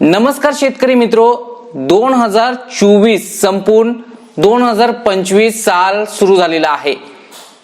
नमस्कार शेतकरी मित्रो दोन हजार चोवीस संपून दोन हजार पंचवीस साल सुरू झालेला आहे.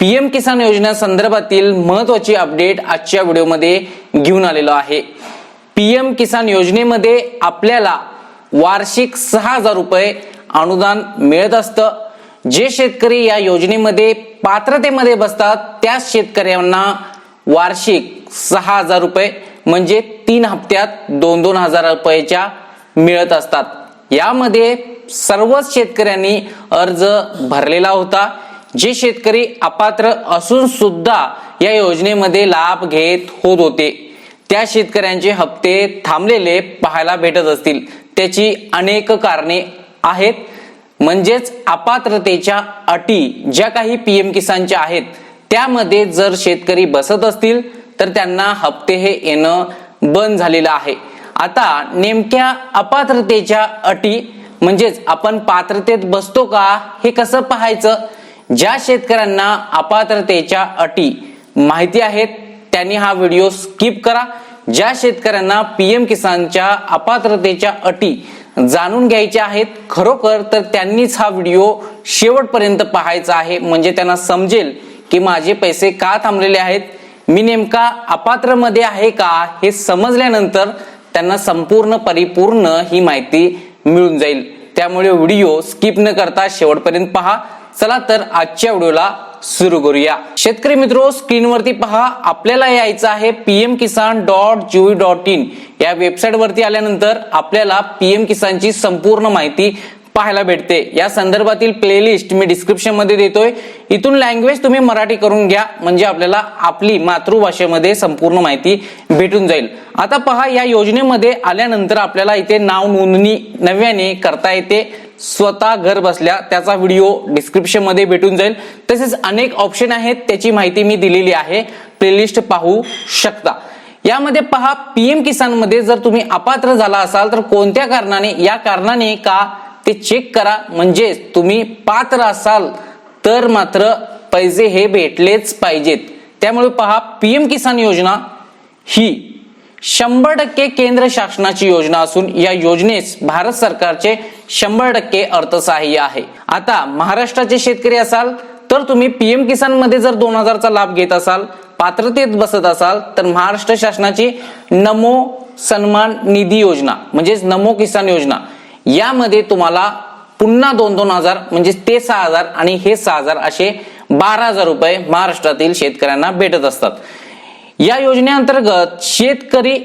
पीएम किसान योजना संदर्भातील महत्वाची अपडेट आजच्या व्हिडिओमध्ये घेऊन आलेलो आहे. पीएम किसान योजनेमध्ये आपल्याला वार्षिक सहा हजार रुपये अनुदान मिळत असतं. जे शेतकरी या योजनेमध्ये पात्रतेमध्ये बसतात त्याच शेतकऱ्यांना वार्षिक सहा हजार रुपये म्हणजे तीन हप्त्यात दोन दोन हजार रुपयाच्या मिळत असतात. यामध्ये सर्वच शेतकऱ्यांनी अर्ज भरलेला होता. जे शेतकरी अपात्र असून सुद्धा या योजनेमध्ये लाभ घेत होत होते. त्या शेतकऱ्यांचे हप्ते थांबलेले पाहायला भेटत असतील. त्याची अनेक कारणे आहेत. म्हणजेच अपात्रतेच्या अटी ज्या काही पीएम किसानच्या आहेत त्यामध्ये जर शेतकरी बसत असतील तर त्यांना हप्ते हे येणं बंद झालेलं आहे. आता नेमक्या अपात्रतेच्या अटी म्हणजेच आपण पात्रतेत बसतो का हे कसं पाहायचं? ज्या शेतकऱ्यांना अपात्रतेच्या अटी माहिती आहेत त्यांनी हा व्हिडिओ स्किप करा. ज्या शेतकऱ्यांना पीएम किसानच्या अपात्रतेच्या अटी जाणून घ्यायच्या आहेत खरोखर तर त्यांनीच हा व्हिडिओ शेवटपर्यंत पाहायचा आहे. म्हणजे त्यांना समजेल की माझे पैसे का थांबलेले आहेत मी नेमका अपात्रमध्ये आहे का हे समजल्यानंतर त्यांना संपूर्ण परिपूर्ण ही माहिती मिळून जाईल. त्यामुळे व्हिडिओ स्किप न करता शेवटपर्यंत पहा. चला तर आजच्या व्हिडिओला सुरू करूया. शेतकरी मित्रो स्क्रीनवरती पहा. आपल्याला यायचं आहे PM Kisan dot gov dot in. या वेबसाईट वरती आल्यानंतर आपल्याला पीएम किसानची संपूर्ण माहिती पाहायला भेटते. या संदर्भातील प्लेलिस्ट मी डिस्क्रिप्शनमध्ये देतोय. इथून लँग्वेज तुम्ही मराठी करून घ्या म्हणजे आपल्याला आपली मातृभाषेमध्ये संपूर्ण माहिती भेटून जाईल. आता पहा या योजनेमध्ये आल्यानंतर आपल्याला इथे नाव नोंदणी नव्याने करता येते. स्वतः घर बसल्या त्याचा व्हिडिओ डिस्क्रिप्शनमध्ये भेटून जाईल. तसेच अनेक ऑप्शन आहेत त्याची माहिती मी दिलेली आहे. प्लेलिस्ट पाहू शकता. यामध्ये पहा पीएम किसानमध्ये जर तुम्ही अपात्र झाला असाल तर कोणत्या कारणाने या कारणाने का ते चेक करा. म्हणजे तुम्ही पात्र असाल तर मात्र पैसे हे भेटलेच पाहिजेत. त्यामुळे पहा पीएम किसान योजना ही शंभर टक्के केंद्र शासनाची योजना असून या योजनेस भारत सरकारचे शंभर टक्के अर्थसहाय्य आहे. आता महाराष्ट्राचे शेतकरी असाल तर तुम्ही पीएम किसानमध्ये जर दोन हजारचा लाभ घेत असाल पात्रतेत बसत असाल तर महाराष्ट्र शासनाची नमो सन्मान निधी योजना म्हणजेच नमो किसान योजना यामध्ये तुम्हाला पुन्हा दोन दोन हजार म्हणजे ते सहा हजार आणि हे सहा हजार असे बारा हजार रुपये महाराष्ट्रातील शेतकऱ्यांना भेटत असतात. या योजनेअंतर्गत शेतकरी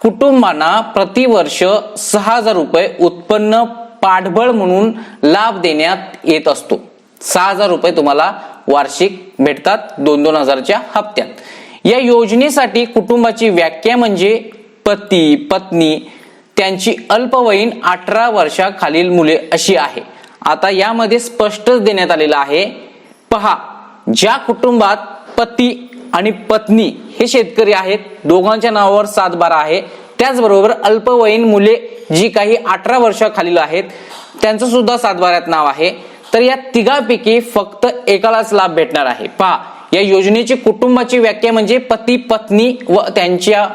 कुटुंबांना प्रतिवर्ष सहा हजार रुपये उत्पन्न पाठबळ म्हणून लाभ देण्यात येत असतो. सहा हजार रुपये तुम्हाला वार्षिक भेटतात दोन दोन हजारच्या हप्त्यात. या योजनेसाठी कुटुंबाची व्याख्या म्हणजे पती पत्नी त्यांची अल्पवयीन अठरा वर्षाखालील मुले अशी आहे. आता यामध्ये स्पष्टच देण्यात आलेलं आहे. पहा ज्या कुटुंबात पती आणि पत्नी हे शेतकरी आहेत दोघांच्या नावावर सात बारा आहे. त्याचबरोबर अल्पवयीन मुले जी काही अठरा वर्षाखालील आहेत त्यांचं सुद्धा सातबाऱ्यात नाव आहे. तर या तिघापैकी फक्त एकालाच लाभ भेटणार आहे. पहा या योजनेची कुटुंबाची व्याख्या म्हणजे पती पत्नी व त्यांच्या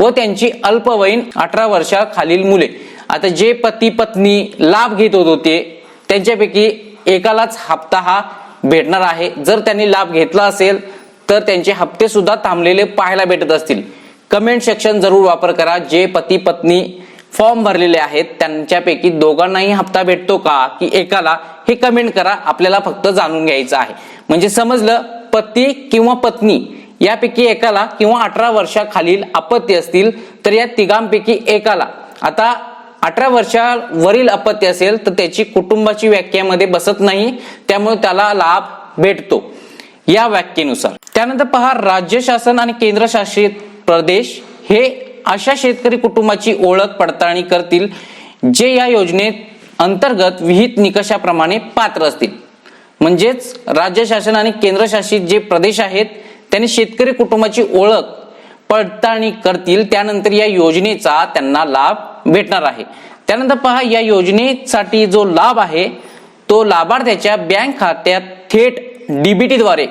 व त्यांची अल्पवयीन अठरा वर्षाखालील मुले. आता जे पती पत्नी लाभ घेत होत होते त्यांच्यापैकी एकालाच हप्ता हा भेटणार आहे. जर त्यांनी लाभ घेतला असेल तर त्यांचे हप्ते सुद्धा थांबलेले पाहायला भेटत असतील. कमेंट सेक्शन जरूर वापर करा. जे पती पत्नी फॉर्म भरलेले आहेत त्यांच्यापैकी दोघांनाही हप्ता भेटतो का की एकाला हे कमेंट करा. आपल्याला फक्त जाणून घ्यायचं आहे. म्हणजे समजलं पती किंवा पत्नी यापैकी एकाला किंवा अठरा वर्षाखालील अपत्य असतील तर या तिघांपैकी एकाला. आता अठरा वर्षावरील अपत्य असेल तर त्याची कुटुंबाची व्याख्यामध्ये बसत नाही त्यामुळे त्याला लाभ भेटतो. या व्याख्येनुसार. त्यानंतर पहा राज्य शासन आणि केंद्रशासित प्रदेश हे अशा शेतकरी कुटुंबाची ओळख पडताळणी करतील जे या योजनेत अंतर्गत विहित निकषाप्रमाणे पात्र असतील. म्हणजेच राज्य शासन आणि केंद्रशासित जे प्रदेश आहेत त्यांनी शेतकरी कुटुंबाची ओळख पडताळणी करतील त्यानंतर या योजनेचा त्यांना लाभ भेटणार आहे. त्यानंतर पहा या योजनेसाठी जो लाभ आहे तो लाभार्थ्याच्या बँक खात्यात थेट डीबीटीद्वारे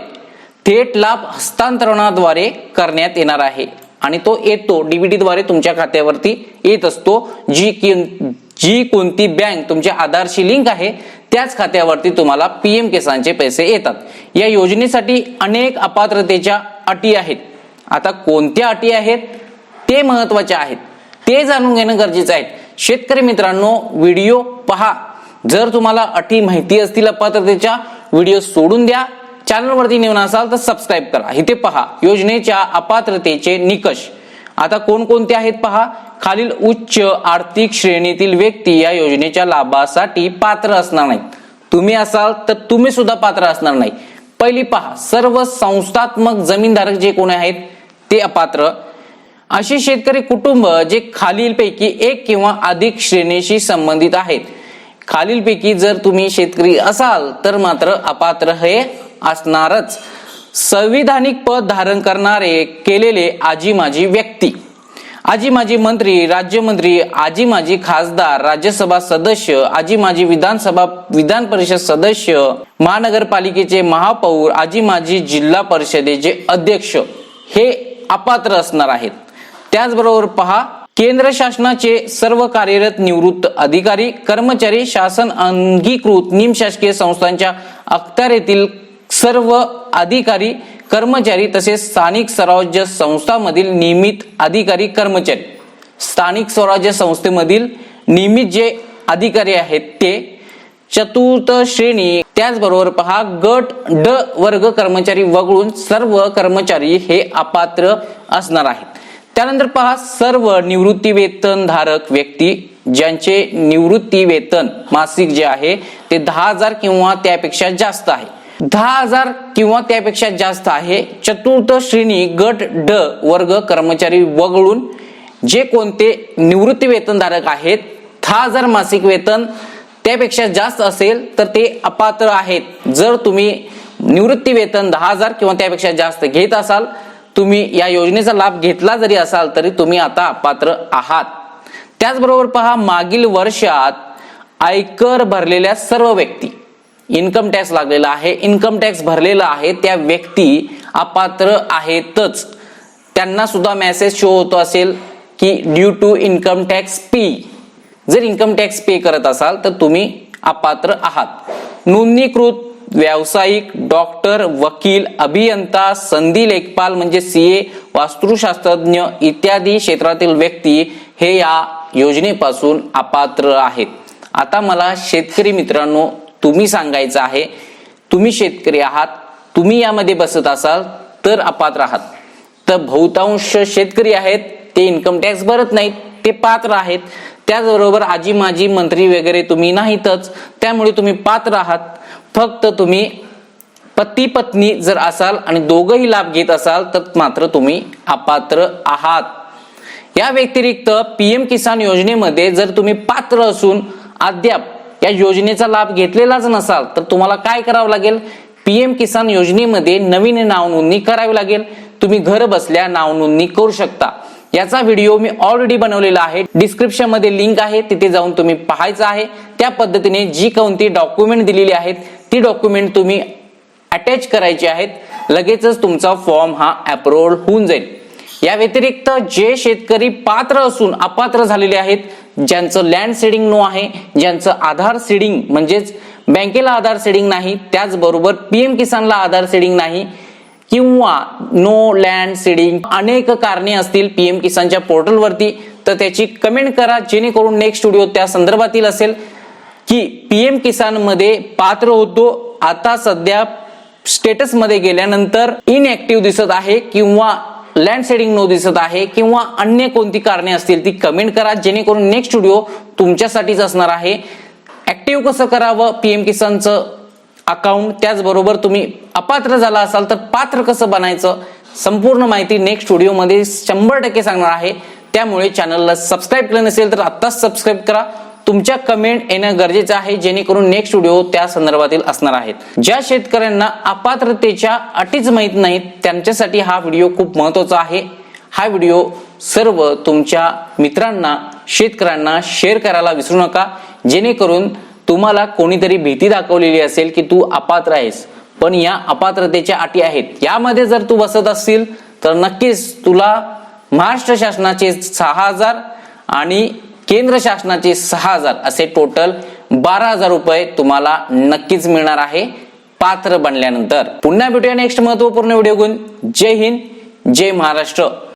थेट लाभ हस्तांतरणाद्वारे करण्यात येणार आहे. आणि तो येतो डीबीटीद्वारे तुमच्या खात्यावरती येत असतो जी की जी कोणती बँक तुमच्या आधारशी लिंक आहे त्याच खात्यावरती तुम्हाला पीएम किसानचे पैसे येतात. या योजनेसाठी अनेक अपात्रतेच्या अटी आहेत. आता कोणत्या अटी आहेत? ते महत्त्वाचे आहेत. ते जाणून घेणं गरजेचं आहे. शेतकरी मित्रांनो व्हिडिओ पहा. जर तुम्हाला अटी माहिती असतील अपात्रतेच्या व्हिडिओ सोडून द्या. चॅनलवरती नेऊन असाल तर सबस्क्राईब करा. इथे पहा योजनेच्या अपात्रतेचे निकष. आता कोणकोणते आहेत पहा. खालील उच्च आर्थिक श्रेणीतील व्यक्ती या योजनेच्या लाभासाठी पात्र असणार नाहीत. तुम्ही असाल तर तुम्ही सुद्धा पात्र असणार नाही. पहिली पहा सर्व संस्थात्मक जमीनधारक जे कोण आहेत ते अपात्र. असे शेतकरी कुटुंब जे खालीलपैकी एक किंवा अधिक श्रेणीशी संबंधित आहेत. खालीलपैकी जर तुम्ही शेतकरी असाल तर मात्र अपात्र हे असणारच. संविधानिक पद धारण करणारे केलेले आजी माजी व्यक्ती. आजी माजी मंत्री राज्यमंत्री आजी माजी खासदार राज्यसभा सदस्य आजी माजी विधानसभा विधान परिषद सदस्य महानगरपालिकेचे महापौर आजी माजी जिल्हा परिषदेचे अध्यक्ष हे अपात्र असणार आहेत. त्याचबरोबर पहा केंद्र शासनाचे सर्व कार्यरत निवृत्त अधिकारी कर्मचारी शासन अंगीकृत निमशासकीय संस्थांच्या अखत्यारीतील सर्व अधिकारी कर्मचारी तसेच स्थानिक स्वराज्य संस्थांमधील नियमित अधिकारी कर्मचारी. स्थानिक स्वराज्य संस्थेमधील नियमित जे अधिकारी आहेत ते चतुर्थ श्रेणी त्याचबरोबर पहा गट ड वर्ग कर्मचारी वगळून सर्व कर्मचारी हे अपात्र असणार आहेत. त्यानंतर पहा सर्व निवृत्ती वेतन धारक व्यक्ती ज्यांचे निवृत्ती वेतन मासिक जे आहे ते दहा हजार किंवा त्यापेक्षा जास्त आहे. दहा हजार किंवा त्यापेक्षा जास्त आहे. चतुर्थ श्रेणी गट ड वर्ग कर्मचारी वगळून जे कोणते निवृत्ती वेतनधारक आहेत दहा हजार मासिक वेतन त्यापेक्षा जास्त असेल तर ते अपात्र आहेत. जर तुम्ही निवृत्ती वेतन दहा हजार किंवा त्यापेक्षा जास्त घेत असाल तुम्ही या योजनेचा लाभ घेतला जरी असाल तरी तुम्ही आता अपात्र आहात. त्याचबरोबर पहा मागील वर्षात आयकर भरलेल्या सर्व व्यक्ती इन्कम टॅक्स लागलेला आहे इन्कम टॅक्स भरलेला आहे त्या व्यक्ती अपात्र आहेतच. त्यांना सुद्धा मेसेज शो होतो असेल की due to income tax P जर इन्कम टॅक्स पे करत असाल तर तुम्ही अपात्र आहात. नोंदणीकृत व्यावसायिक डॉक्टर वकील अभियंता संधी लेखपाल म्हणजे सीए वास्तुशास्त्रज्ञ इत्यादी क्षेत्रातील व्यक्ती हे या योजनेपासून अपात्र आहेत. आता मला शेतकरी मित्रांनो तुम्ही सांगायचं आहे तुम्ही शेतकरी आहात तुम्ही यामध्ये बसत असाल तर अपात्र आहात. तर बहुतांश शेतकरी आहेत ते इन्कम टॅक्स भरत नाहीत ते पात्र आहेत. त्याचबरोबर आजी माजी मंत्री वगैरे तुम्ही नाहीतच त्यामुळे तुम्ही पात्र आहात. फक्त तुम्ही पती पत्नी जर असाल आणि दोघही लाभ घेत असाल तर मात्र तुम्ही अपात्र आहात. या व्यतिरिक्त पीएम किसान योजनेमध्ये जर तुम्ही पात्र असून अद्याप या योजनेचा लाभ घेतलेलाच नसाल तर तुम्हाला काय करावं लागेल? पीएम किसान योजनेमध्ये नवीन नाव नोंदणी करावी लागेल. तुम्ही घर बसल्या नाव नोंदणी करू शकता. याचा व्हिडिओ मी ऑलरेडी बनवलेला आहे. डिस्क्रिप्शनमध्ये लिंक आहे. तिथे जाऊन तुम्ही पाहायचं आहे. त्या पद्धतीने जी कोणती डॉक्युमेंट दिलेली आहेत ती डॉक्युमेंट तुम्ही अटॅच करायचे आहेत. लगेचच तुमचा फॉर्म हा अप्रूव्ह होऊन जाईल. या व्यतिरिक्त जे शेतकरी पात्र असून अपात्र झालेले आहेत ज्यांचं लँड सेडिंग नो आहे ज्यांचं आधार सेडिंग म्हणजेच बँकेला आधार सेडिंग नाही त्याचबरोबर पीएम किसानला आधार सेडिंग नाही किंवा नो लँड सीडिंग अनेक कारणे असतील पीएम किसानच्या पोर्टलवरती तर त्याची कमेंट करा जेणेकरून नेक्स्ट व्हिडिओ त्या संदर्भातील असेल की पीएम किसानमध्ये पात्र होतो. आता सध्या स्टेटसमध्ये गेल्यानंतर इनएक्टिव्ह दिसत आहे किंवा लँड सेडिंग नो दिसत आहे किंवा अन्य कोणती कारणे असतील ती कमेंट करा. जेणेकरून नेक्स्ट व्हिडिओ तुमच्यासाठीच असणार आहे. ऍक्टिव्ह कसं करावं? पीएम किसानचं अकाउंट त्याचबरोबर तुम्ही अपात्र झाला असाल तर पात्र कसं बनायचं? संपूर्ण माहिती नेक्स्ट व्हिडिओमध्ये शंभर टक्के सांगणार आहे. त्यामुळे चॅनलला सबस्क्राईब केलं नसेल तर आत्ताच सबस्क्राईब करा. तुमच्या कमेंट येणं गरजेचं आहे जेणेकरून नेक्स्ट व्हिडिओ त्या संदर्भातील असणार आहेत. ज्या शेतकऱ्यांना अपात्रतेच्या अटीच माहीत नाहीत त्यांच्यासाठी हा व्हिडिओ खूप महत्त्वाचा आहे. हा व्हिडिओ सर्व तुमच्या मित्रांना शेतकऱ्यांना शेअर करायला विसरू नका. जेणेकरून तुम्हाला कोणीतरी भीती दाखवलेली असेल की तू अपात्र आहेस. पण या अपात्रतेच्या अटी आहेत. यामध्ये जर तू बसत असशील तर नक्कीच तुला महाराष्ट्र शासनाचे सहा हजार आणि केंद्र शासनाचे सहा हजार असे टोटल बारा हजार रुपये तुम्हाला नक्कीच मिळणार आहे. पात्र बनल्यानंतर पुन्हा भेटूया नेक्स्ट महत्त्वपूर्ण व्हिडिओ घेऊन. जय हिंद जय महाराष्ट्र.